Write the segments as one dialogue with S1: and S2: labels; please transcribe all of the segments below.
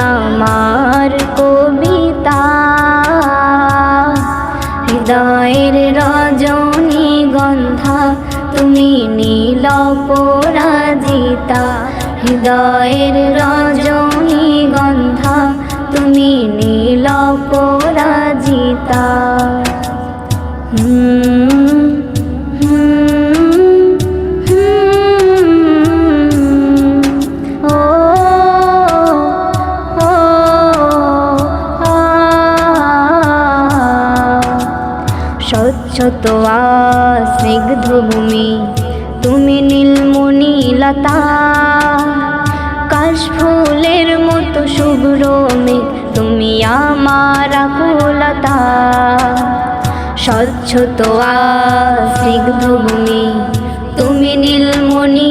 S1: আমার কবিতা। হৃদয়ের রজনী গন্ধা, তুমি নীল পরাজিতা। হৃদয়ের রজনী গন্ধা, তুমি নীল পরাজিতা। হুম। স্বচ্ছতোয়া স্নিগ্ধ ভূমি তুমি নীলমণি লতা। কাশ ফুলের মতো শুভ্র মেঘ, তুমি আমার আকুলতা। স্বচ্ছতোয়া স্নিগ্ধ ভূমি তুমি নীলমণি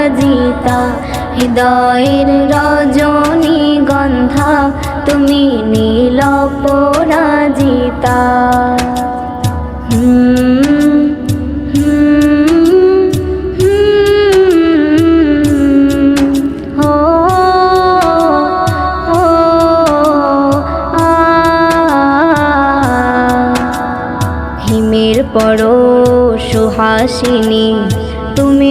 S1: পরাজিতা হৃদয়ের রজনী গন্ধা তুমি নীল পরাজিতা পর সুহাসিনী তুমি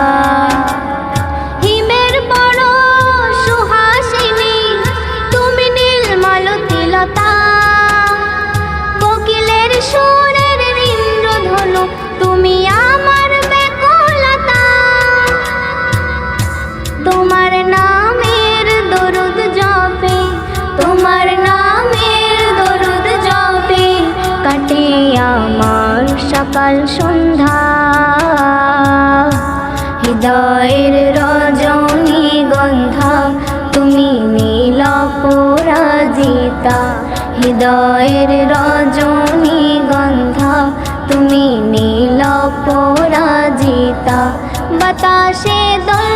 S1: আমার সকাল সন্ধ্যা। হৃদয়ের রজনী গন্ধা, তুমি নীল পরাজিতা। হৃদয়ের রজনী গন্ধা, তুমি নীল পরাজিতা। বাতাসে দোল